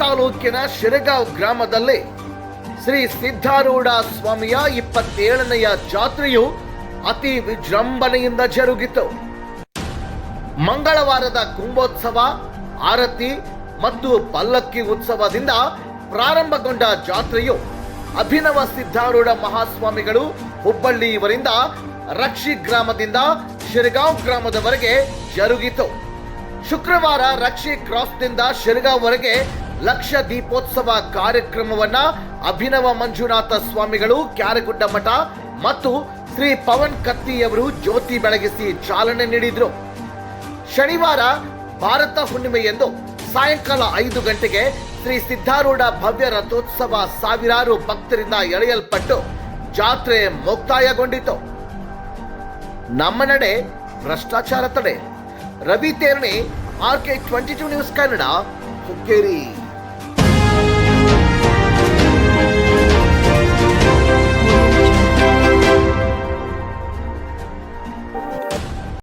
ತಾಲೂಕಿನ ಶಿರಗಾಂವ್ ಗ್ರಾಮದಲ್ಲಿ ಶ್ರೀ ಸಿದ್ಧಾರೂಢ ಸ್ವಾಮಿಯ ಇಪ್ಪತ್ತೇಳನೆಯ ಜಾತ್ರೆಯು ಅತಿ ವಿಜೃಂಭಣೆಯಿಂದ ಜರುಗಿತು. ಮಂಗಳವಾರದ ಕುಂಭೋತ್ಸವ, ಆರತಿ ಮತ್ತು ಪಲ್ಲಕ್ಕಿ ಉತ್ಸವದಿಂದ ಪ್ರಾರಂಭಗೊಂಡ ಜಾತ್ರೆಯು ಅಭಿನವ ಸಿದ್ಧಾರೂಢ ಮಹಾಸ್ವಾಮಿಗಳು ಹುಬ್ಬಳ್ಳಿ ಇವರಿಂದ ರಕ್ಷಿ ಗ್ರಾಮದಿಂದ ಶಿರಗಾಂವ್ ಗ್ರಾಮದವರೆಗೆ ಜರುಗಿತು. ಶುಕ್ರವಾರ ರಕ್ಷಿ ಕ್ರಾಸ್ನಿಂದ ಶಿರ್ಗಾವರೆಗೆ ಲಕ್ಷ ದೀಪೋತ್ಸವ ಕಾರ್ಯಕ್ರಮವನ್ನ ಅಭಿನವ ಮಂಜುನಾಥ ಸ್ವಾಮಿಗಳು ಕ್ಯಾರಗುಡ್ಡ ಮಠ ಮತ್ತು ಶ್ರೀ ಪವನ್ ಕತ್ತಿಯವರು ಜ್ಯೋತಿ ಬೆಳಗಿಸಿ ಚಾಲನೆ ನೀಡಿದರು. ಶನಿವಾರ ಭಾರತ ಹುಣ್ಣಿಮೆಯಂದು ಸಾಯಂಕಾಲ ಐದು ಗಂಟೆಗೆ ಶ್ರೀ ಸಿದ್ಧಾರೂಢ ಭವ್ಯ ರಥೋತ್ಸವ ಸಾವಿರಾರು ಭಕ್ತರಿಂದ ಎಳೆಯಲ್ಪಟ್ಟು ಜಾತ್ರೆ ಮುಕ್ತಾಯಗೊಂಡಿತು. ನಮ್ಮ ನಡೆ ಭ್ರಷ್ಟಾಚಾರ ತಡೆ. Ravi Terni R K twenty two news Kannada Hukkeri.